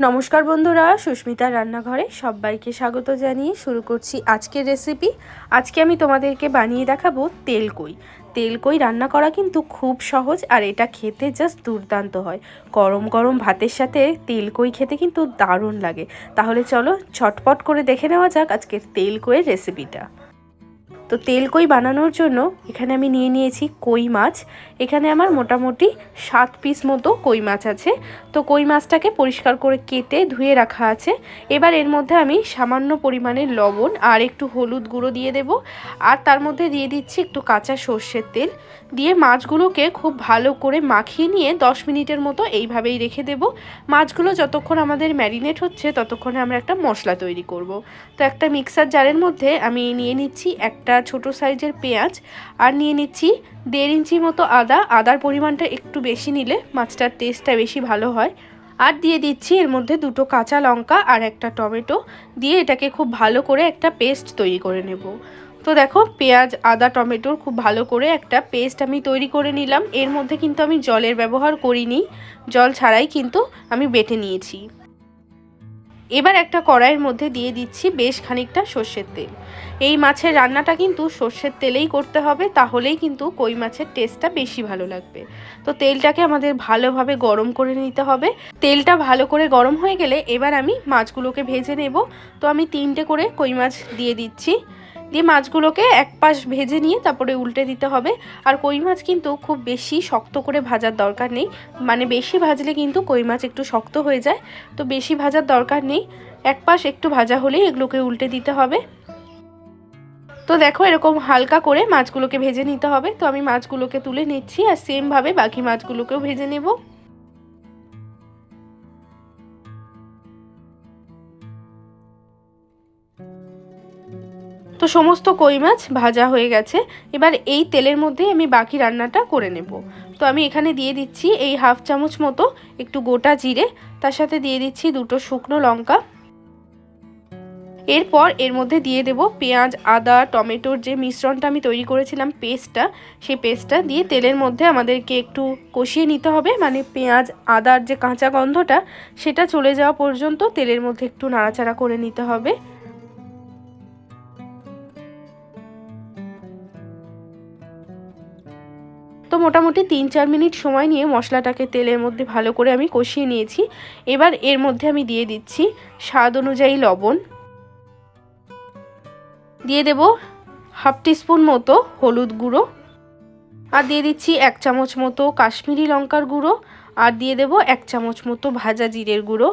নমস্কার বন্ধুরা সুস্মিতা রান্নাঘরে সবাইকে স্বাগত জানিয়ে শুরু করছি আজকের রেসিপি আজকে আমি তোমাদেরকে বানিয়ে দেখাবো তেলকই তেলকই রান্না করা কিন্তু খুব সহজ আর এটা খেতে জাস্ট দুর্দান্ত হয়। গরম গরম ভাতের সাথে তেলকই খেতে কিন্তু দারুণ লাগে। তাহলে চলো ছটপট করে দেখে নেওয়া যাক আজকের তেলকইয়ের রেসিপিটা তো তেল কই বানানোর জন্য এখানে আমি নিয়ে নিয়েছি কই মাছ। এখানে আমার মোটামুটি সাত পিস মতো কই মাছ আছে। তো কই মাছটাকে পরিষ্কার করে কেটে ধুয়ে রাখা আছে। এবার এর মধ্যে আমি সামান্য পরিমাণে লবণ আর একটু হলুদ গুঁড়ো দিয়ে দেব। আর তার মধ্যে দিয়ে দিচ্ছি একটু কাঁচা সর্ষের তেল। দিয়ে মাছগুলোকে খুব ভালো করে মাখিয়ে নিয়ে দশ মিনিটের মতো এইভাবেই রেখে দেব। মাছগুলো যতক্ষণ আমাদের ম্যারিনেট হচ্ছে ততক্ষণে আমরা একটা মশলা তৈরি করব। তো একটা মিক্সার জারের মধ্যে আমি নিয়ে নিচ্ছি একটা ছোট সাইজের পেঁয়াজ। আর নিয়ে নিচ্ছি দেড় ইঞ্চি মতো আদা। আদার পরিমাণটা একটু বেশি নিলে মাছটার টেস্টটা বেশি ভালো হয়। আর দিয়ে দিচ্ছি এর মধ্যে দুটো কাঁচা লঙ্কা আর একটা টমেটো। দিয়ে এটাকে খুব ভালো করে একটা পেস্ট তৈরি করে নেব। তো দেখো, পেঁয়াজ, আদা, টমেটোর খুব ভালো করে একটা পেস্ট আমি তৈরি করে নিলাম। এর মধ্যে কিন্তু আমি জলের ব্যবহার করিনি। জল ছাড়াই কিন্তু আমি বেটে নিয়েছি। এবার একটা কড়াইয়ের মধ্যে দিয়ে দিচ্ছি বেশ খানিকটা সর্ষের তেল। এই মাছের রান্নাটা কিন্তু সর্ষের তেলেই করতে হবে, তাহলেই কিন্তু কই মাছের টেস্টটা বেশি ভালো লাগবে। তো তেলটাকে আমাদের ভালোভাবে গরম করে নিতে হবে। তেলটা ভালো করে গরম হয়ে গেলে এবার আমি মাছগুলোকে ভেজে নেব। তো আমি তিনটে করে কই মাছ দিয়ে দিচ্ছি। দিয়ে মাছগুলোকে এক পাশ ভেজে নিয়ে তারপরে উল্টে দিতে হবে। আর কই মাছ কিন্তু খুব বেশি শক্ত করে ভাজার দরকার নেই। মানে বেশি ভাজলে কিন্তু কই মাছ একটু শক্ত হয়ে যায়। তো বেশি ভাজার দরকার নেই। এক পাশ একটু ভাজা হলেই এগুলোকে উল্টে দিতে হবে। তো দেখো এরকম হালকা করে মাছগুলোকে ভেজে নিতে হবে। তো আমি মাছগুলোকে তুলে নিচ্ছি আর সেমভাবে বাকি মাছগুলোকেও ভেজে নেব। তো সমস্ত কই মাছ ভাজা হয়ে গেছে। এবার এই তেলের মধ্যে আমি বাকি রান্নাটা করে নেব। তো আমি এখানে দিয়ে দিচ্ছি এই হাফ চামচ মতো একটু গোটা জিরে, তার সাথে দিয়ে দিচ্ছি দুটো শুকনো লঙ্কা। এরপর এর মধ্যে দিয়ে দেব পেঁয়াজ, আদা, টমেটোর যে মিশ্রণটা আমি তৈরি করেছিলাম পেস্টটা, সেই পেস্টটা দিয়ে তেলের মধ্যে আমাদেরকে একটু কষিয়ে নিতে হবে। মানে পেঁয়াজ, আদার যে কাঁচা গন্ধটা, সেটা চলে যাওয়া পর্যন্ত তেলের মধ্যে একটু নাড়াচাড়া করে নিতে হবে। মোটামুটি তিন চার মিনিট সময় নিয়ে মশলাটাকে তেলের মধ্যে ভালো করে আমি কষিয়ে নিয়েছি। এবার এর মধ্যে আমি দিয়ে দিচ্ছি স্বাদ অনুযায়ী লবণ। দিয়ে দেব হাফ টিস্পুন মতো হলুদ গুঁড়ো। আর দিয়ে দিচ্ছি এক চামচ মতো কাশ্মীরি লঙ্কার গুঁড়ো। আর দিয়ে দেব এক চামচ মতো ভাজা জিরের গুঁড়ো।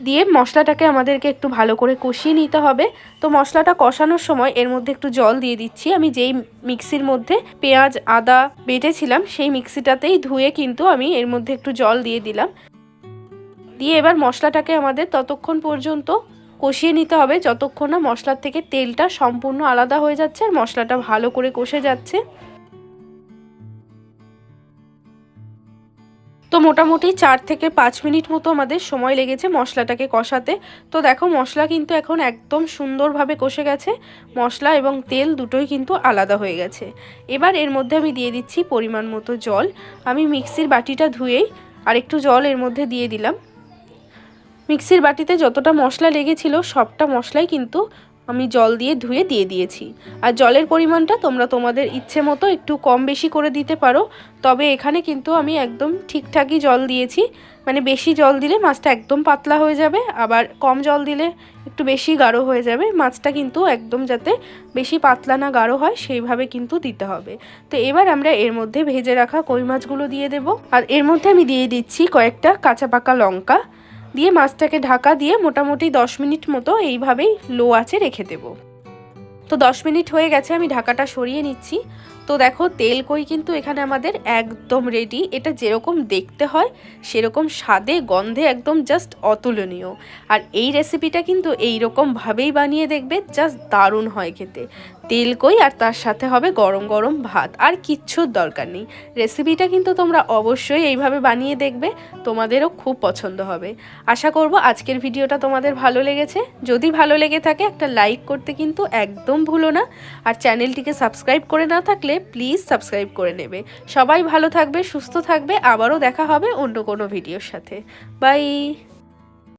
দিয়ে মশলাটাকে আমাদেরকে একটু ভালো করে কষিয়ে নিতে হবে। তো মশলাটা কষানোর সময় এর মধ্যে একটু জল দিয়ে দিচ্ছি। আমি যেই মিক্সির মধ্যে পেঁয়াজ, আদা বেটেছিলাম, সেই মিক্সিটাতেই ধুয়ে কিন্তু আমি এর মধ্যে একটু জল দিয়ে দিলাম। দিয়ে এবার মশলাটাকে আমাদের ততক্ষণ পর্যন্ত কষিয়ে নিতে হবে। যতক্ষণ না মশলার থেকে তেলটা সম্পূর্ণ আলাদা হয়ে যাচ্ছে আর মশলাটা ভালো করে কষে যাচ্ছে। তো মোটামুটি চার থেকে পাঁচ মিনিট মতো আমাদের সময় লেগেছে মশলাটাকে কষাতে। তো দেখো মশলা কিন্তু এখন একদম সুন্দরভাবে কষে গেছে। মশলা এবং তেল দুটোই কিন্তু আলাদা হয়ে গেছে। এবার এর মধ্যে আমি দিয়ে দিচ্ছি পরিমাণ মতো জল। আমি মিক্সির বাটিটা ধুয়েই আর একটু জল এর মধ্যে দিয়ে দিলাম। মিক্সির বাটিতে যতটা মশলা লেগেছিল সবটা মশলাই কিন্তু আমি জল দিয়ে ধুয়ে দিয়ে দিয়েছি। আর জলের পরিমাণটা তোমরা তোমাদের ইচ্ছে মতো একটু কম বেশি করে দিতে পারো। তবে এখানে কিন্তু আমি একদম ঠিকঠাকই জল দিয়েছি। মানে বেশি জল দিলে মাছটা একদম পাতলা হয়ে যাবে। আবার কম জল দিলে একটু বেশি গাঢ় হয়ে যাবে। মাছটা কিন্তু একদম যাতে বেশি পাতলা না গাঢ় হয়, সেইভাবে কিন্তু দিতে হবে। তো এবার আমরা এর মধ্যে ভেজে রাখা কই মাছগুলো দিয়ে দেব। আর এর মধ্যে আমি দিয়ে দিচ্ছি কয়েকটা কাঁচা পাকা লঙ্কা। দিয়ে মাছটাকে ঢাকা দিয়ে মোটামুটি দশ মিনিট মতো এইভাবেই লো আছে রেখে দেব। তো দশ মিনিট হয়ে গেছে, আমি ঢাকাটা সরিয়ে নিচ্ছি। তো দেখো, তেল কই কিন্তু এখানে আমাদের একদম রেডি এটা যেরকম দেখতে হয়, সেরকম স্বাদে, গন্ধে একদম জাস্ট অতুলনীয়। আর এই রেসিপিটা কিন্তু এইরকমভাবেই বানিয়ে দেখবে জাস্ট দারুণ হয় খেতে। তেল কই আর তার সাথে হবে গরম গরম ভাত, আর কিচ্ছুর দরকার নেই। রেসিপিটা কিন্তু তোমরা অবশ্যই এইভাবে বানিয়ে দেখবে, তোমাদেরও খুব পছন্দ হবে। আশা করব আজকের ভিডিওটা তোমাদের ভালো লেগেছে। যদি ভালো লেগে থাকে, একটা লাইক করতে কিন্তু একদম ভুলো না। আর চ্যানেলটিকে সাবস্ক্রাইব করে না থাকলে প্লিজ সাবস্ক্রাইব করে নেবে। সবাই ভালো থাকবে, সুস্থ থাকবে, আবারও দেখা হবে অন্য কোনো ভিডিওর সাথে। বাই।